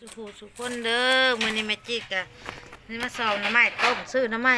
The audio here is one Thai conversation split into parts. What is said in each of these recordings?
สุขสุขคนเด้อมื้อนี้แม่จิกอะนี่มาสอบหน้ำไม้ต้มซื้อหน้ำไม้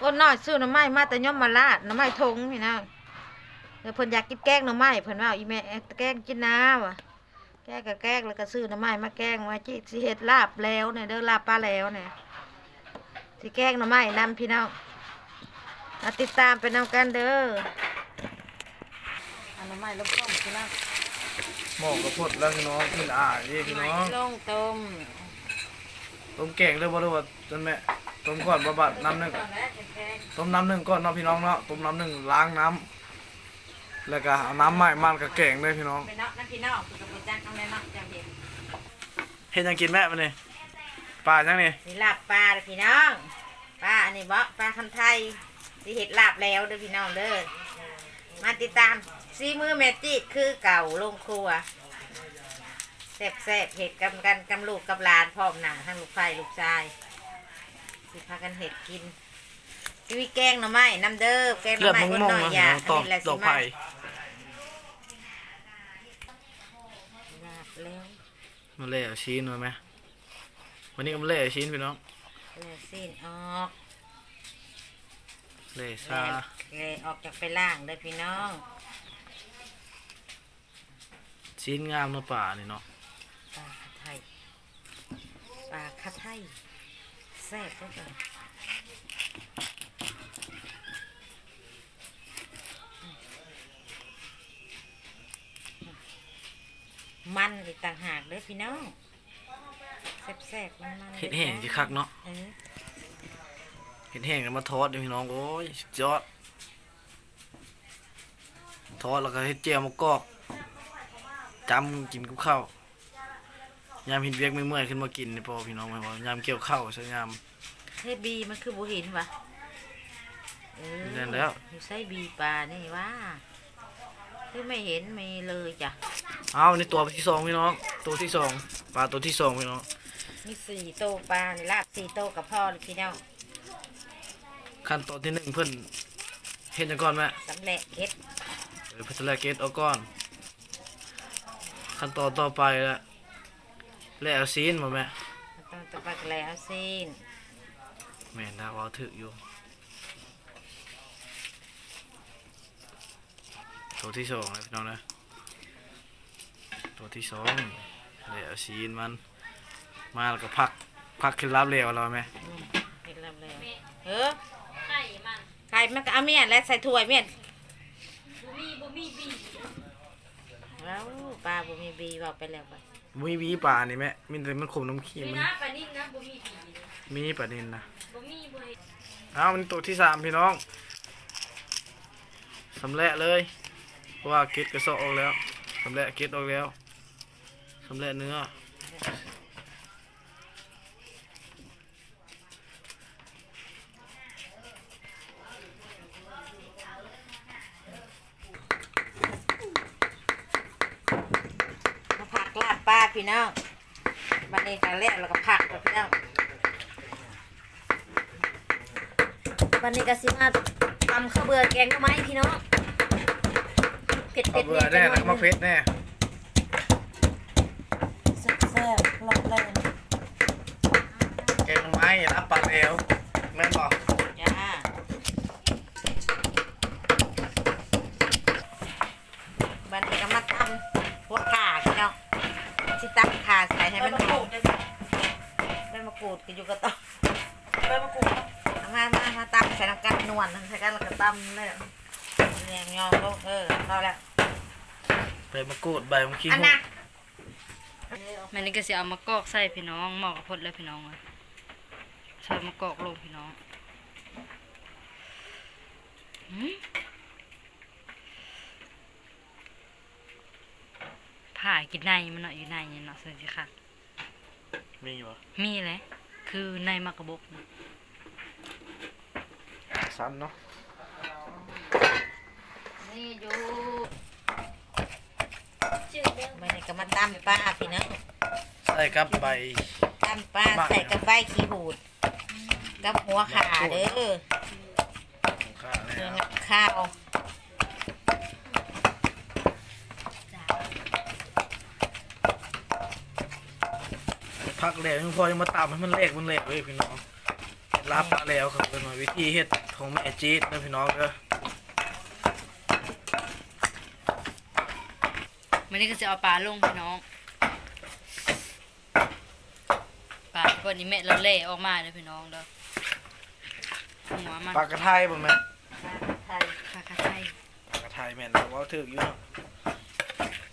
อ้นน้อยซื้อหน้ำไม้มาแต่ย่อมมาลาดหน้ำไม้ทงพี่น้องเดี๋ยวเพิ่นอยากกินแกงหน้ำไม้เพิ่นว่าอีแม่แกงกินน้ำว่ะแกงกับแกงแล้วก็ซื้อหน้ำไม้มาแกงไว้จิสิเฮ็ดลาบแล้วเนี่ยเด้อลาบปลาแล้วเนี่ยสิแกงหน้ำไม้นำพี่น้องมาติดตามไปนำกันเด้อเอาหน้ำไม้ลงต้มพี่น้อง หมอกกระพดแล้วพี่น้องขึ้นอ่านี่พี่น้องลงต้มต้มแกงเลยบ่รู้ว่าจนแม่ต้มก่อนบะบัดน้ำหนึ่งต้มน้ำหนึ่งก่อนเนาะพี่น้องเนาะต้มน้ำหนึ่งล้างน้ำแล้วก็เอาน้ำใหม่มันกับแกงเลยพี่น้องไปเนาะนั่นพี่น้องคือกระปุกจังเอาแม่เนาะจังเด็ดเฮ็ดหยังกินแม่มาเนี่ยปลาจังนี่นี่ลาบปลาเด้อพี่น้องปลาอันนี้บ่ปลาคันไทยสิเห็ดลาบแล้วเด้อพี่น้องเด้อมาติดตามซีมือแมจิกคือเก่าลงครัว แซ่บแซ่บๆเห็ดกำกันกำลูกกับหลานพร้อมหนังทั้งลูกไฟลูกชายสิพากันเห็ดกินจุ้ยแกงหน่อไม้น้ำเด้อแกงหเลืน่ออดไม้มงคนมงหน่อยนะอย่าตอกนนี้แหละดสิอกมาไผ่ลาบแล้วมาเล่เอาชิ้นมาไหมวันนี้ก็มาเล่เอาชิ้นพี่น้องแล้วสิ้นออกเล่ซาเลยออกจากไปล่างเลยพี่น้อง ชิ้นงามเนาะป่านี่เนาะปลาคาไทย ปลาคาไทยแซ่บก็เลยมันอีกต่างหากเด้อพี่น้องแซ่บๆมันๆเห็ดแห้งสิคักเนาะเออเห็ดแห้งแล้วมาทอดเด้อพี่น้องโอ้ยสุดยอดทอดแล้วก็เฮ็ดเจียวมะกอกจำกินกับข้าว ยามเห็นเวียกไม่เมื่อยๆขึ้นมากินนี่พอพี่น้องไหมว่ายามเกี่ยวข้าวใช่ยามเฮ้ยบีมันคือบุหินวะเออนั่นแล้วอยู่ไส้บีปลานี่ว่าคือไม่เห็นมีเลยจ้ะเอานี่ตัวที่สองพี่น้องตัวที่สองปลาตัวที่สองพี่น้องมีสี่โตวปลานี่ลาบสี่โตวกับพ่อเลยพี่น้องขั้นตอนที่หนึ่งเพิ่นเฮ็ดจังก่อนแม่สำเร็จเฮ็ดเออพัฒนาเกตเอาก่อน ขั้นตอนต่อไปละ แล้วเอาซีนมาแม่ต้องตะปักแล้วสิ้นแม่นนะว่าถึกอยู่ตัวที่สองนะพี่น้องนะตัวที่สองแล้วเอาซีนมัน มาแล้วก็พักพักขึ้นรับเร็วเราไหมอืมเฮ็ดแล้วแล้วเออไข่มันไข่มันก็เอาเมียนและใส่ถ้วยเมียนแล้วปลาบุมีบีบอกไปแล้วไป มีวีป่านี่แม่มีแต่มันขมน้ำขี้มันนะปลานิ่งนะบ่มีผีมีปลานินนะบ่มีบ่ให้เอามันตัวที่สามพี่น้องสำเร็จเลยเพราะว่าเกตกระเซาะออกแล้วสำเร็จเกตออกแล้วสำเร็จเนื้อ มาผักลาบปลา พี่น้องบันนี้ครั้งแรกเราก็ผักแล้วพี่น้องบันนี้ก็สิมาตำข้าวเบื่อแกงหน่อไม้พี่น้องเผ็ดเอาเผ็ดเบื่อแน่แล้วก็มาเพชรแน่แซ่บๆลองเลยแกงไม้รับปลาแอวแม่นบอก กรูดก็อยู่กับต้อใบมะกรูดมามามาตำใส่น้ำกันนวลใส่กันแล้วก็ตำเลยแรงยองลูกเออพอแล้วใบมะกรูดใบมะขี้อันหูน่ะแม่นี่ก็สิเอามากอกใส่พี่น้องหมอกกับพดแล้วพี่น้องอะใส่มากอกลงพี่น้องหืมผ่ากินในมันเนาะอยู่ในนี่เนาะสิค่ะ มีอยู่ปะมีแหละคือในมากระบกนะสั้นเนาะนี่อยู่มันนี่ก็มาตำปลาพี่น้องใส่กับใบตำปลาใส่กับใบขี้หูด กับหัวขาเด้อข้าเนื้แล้อว งับข้าว พักแล้วยังพอยังมาตามให้มันเละมันเละเลยพี่น้องลาบปลาแล้วครับเป็นว่าวิธีเฮ็ดของแม่จี๊ดนะพี่น้องเด้อมันนี่ก็จะเอาปลาลงพี่น้องปลาพวกนี้แม่เราเล่ออกมาเด้อพี่น้องเด้อหัวมันปลากระไทยบ่แม่นไทยปลากระไทยปลากระไทยแม่นแต่ว่าถึกอยู่เนาะ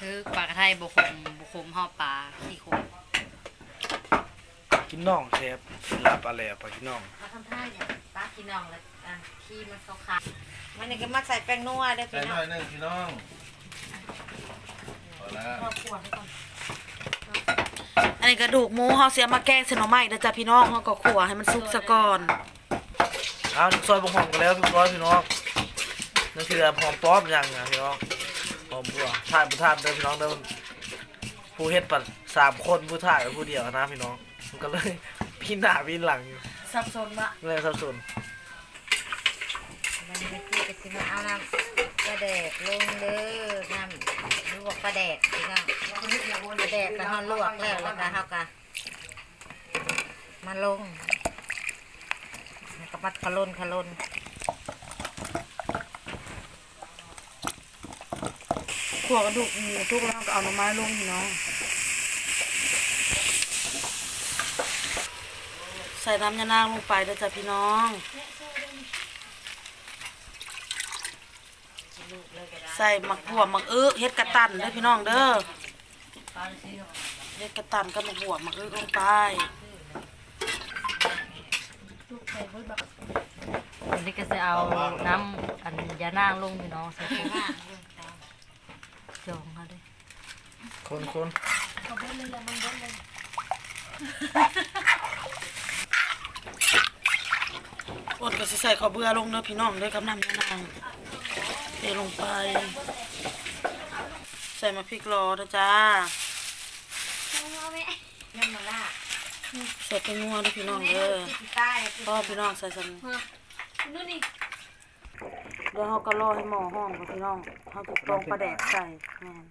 คือปลากระไทยบุคมบุคมห่อปลาขี้โคม กินน่องแซ่บลาบปลาแล้วปลากินน่องมาทำท่าเนี่ยป้ากินน่องแล้วอะขี้มันเขาขาดมันนี่ก็มาใส่แป้งนัวเด้อใส่พี่หน้น่อองยหนึงพี่น้องพอแล้วครอบครัวให้ก่อนอันนี้กระดูกหมูเฮาเสียมาแกงเส้นหน่อไม้เด้อจ้ะพี่น้องเฮาก็ขั่วให้มันสุกซะก่อนเอาซอยบงหอมกันแล้วพี่น้องพี่น้องนั่นคือหอมป้อมยังนะพี่น้องหอมบัวถ่ายบุถ่ายเด้อพี่น้องเด้อ ผู้เฮ็ดปัดสามคนผู้ถ่ายกับผู้เดียวนะพี่น้องมันก็เลยพี่หน้าพี่หลังอยู่สับสนบ่เลยสับสนมันนี่ก็จะสิมาเอาน้ำปลาแดกลงเด้อน้ำลวกปลาแดกพี่น้องปลาแดกก็เฮาลวกแล้วแล้วก็เฮาก็มาลงแล้วก็มัดขะลนขะลนขั่วกระดูกหมูทุกแล้วก็เอาหน่อไม้ลงพี่น้อง ใส่น้ำยานางลงไปเด้อจ้ะพี่น้อง ใส่หมักบวบหมักอึเฮ็ดกระตันเด้อพี่น้องเด้อเฮ็ดกระตันกับหมักบวบหมักอึลงไปมันนี่ก็จะเอาน้ำอันยานางลงพี่น้องใส่ถุงจองเขาด้วยคนคนอด ก็สิใส่ข้าวเบื่อลงเด้อพี่น้องเด้อกับน้ำยานางเทลงไป ใส่มาพริกรอเด้อจ้าน้ำมะระใส่ไปงัวเด้อพี่น้องเด้อที่ใต้พ่อพี่น้องใส่สันเดี๋ยวเขาก็รอให้หมอห้องกับพี่น้องเขาจะตองปลาแดกใส่แม่น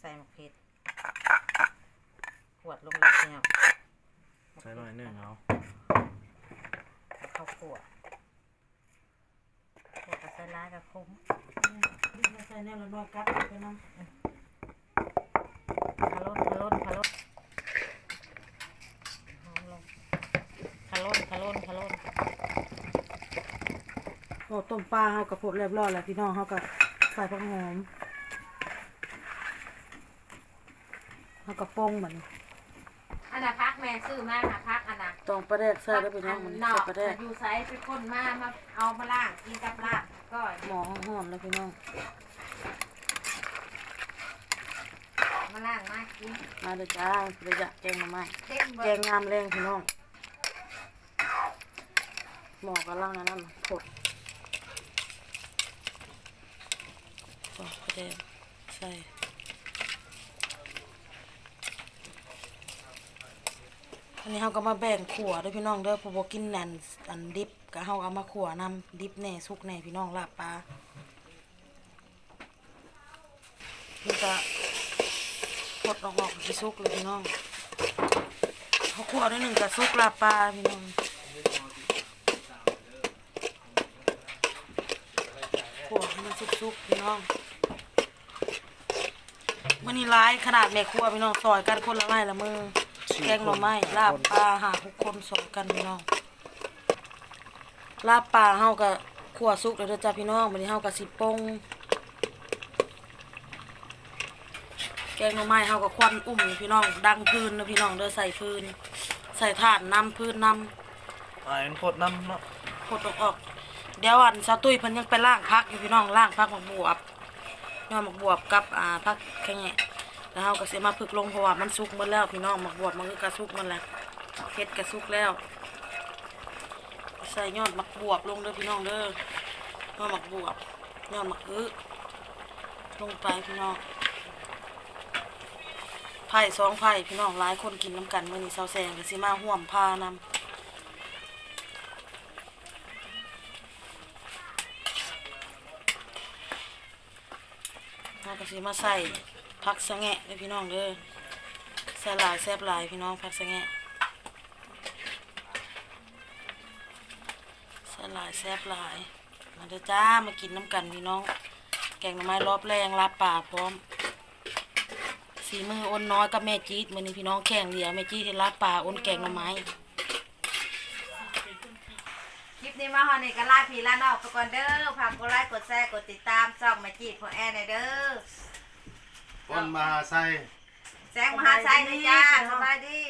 ใส่มะเขือ วดลงเลยพี่น้องใส่หน่อยหนึงเอาข้าวขั่วขั่วกับใส่ร้ายกับคุ้มใส่แน่แล้วน้อยกัดไปน้ขะล้นขะล้นขะล้นหอมลงขะล้นขะล้นขะล้นำโอ้ต้มปลาเขากับผดเรียบร้อยแล้วพี่น้องเขาก็ใส่ผักหอมเขาก็ป้งมัน อันน่ะพักแม่ซื้อมาค่ะพักอันน่ะตองปลาแดกใส่แล้วพี่น้องมันนอใส่กปลาแดกอยู่ไซส์ไปคนมามาเอามาล่างกินกับลาบก็หมอหอมแล้วพี่น้อง มาล่างมากินมาเด้อจ้าระยะแกงหน่อไม้เต็มแกเบิงดงามแรงพี่น้องหมอกระล่างอันนั้นผดตองปลาแดกใส่ อันนี้เขาก็มาแบ่งขัวด้วยพี่น้องเด้อผู้บ่กินนันอันดิบก็เฮาเอามาขัวนำดิบแหน่สุกแหน่พี่น้องลาบปลานี่ก็พดออกๆสิสุกเลยพี่น้องเขาขัวด้วยหนึ่งก็สุกลาบปลาพี่น้องขัวให้มันสุกๆพี่น้องมื้อนี้ร้ายขนาดแม่ครัวพี่น้องซอยกันคนละไม้ละมือ แกงหน่อไม้ลาบปลาหาทุกคนสองกันพี่น้องลาบปลาเฮากับขั่วสุกแล้วเด้อจ้าพี่น้องวันนี้เฮากับสิปงแกงหน่อไม้เฮากับควันอุ่มอยู่พี่น้อง ดังพื้นนะพี่น้องเด้อใส่พื้น ใส่ถ่านน้ำพื้นน้อ่าเป็นพดน้ำเนาะำพดออกออกเดี๋ยวอันซาตุ้ยเพิ่นยังไปล่างพักอยู่พี่น้องล่างพักหมักบวบยอดหมักบวบกับอ่าพักแค่ไง แล้วเฮาก็สิมาพึกลงเพราะว่ามันสุกหมดแล้วพี่น้องหมักบวบมันก็กระสุกหมันแล้วเฮ็ดกระสุกแล้ว ใส่ยอดมักบวบลงเด้อพี่น้องเด้อยอดมักบวบยอดมักอื้อลงไปพี่น้องไผ่สองไผ่พี่น้องหลายคนกินน้ำกันเมื้อนี้เซาแซงก็สิมาห่วมพานำเราก็สิมาใส่ ผักสะแงะเด้อพี่น้องเด้อใส่หลายแซ่บหลายพี่น้องผักสะแงะใส่หลายแซ่บหลายมาเด้อจ้ามากินน้ำกันพี่น้อง แกงหน่อไม้รอบแรงลาบป่าพร้อมสีมืออ้นน้อยกับแม่จี๊ดมือนี้พี่น้องแข่งเดียวแม่จี๊ดที่ลาบป่าอ้นแกงหน่อไม้คลิปนี้มาฮอนี่ก็ลาพี่ลานองไปก่อนเด้อฝากกดไลค์กดแชร์กดติดตามช่องแม่จีดพอแอนหนเด้อ คนมาใส่แสงมหาไซนะจ้าสบายดี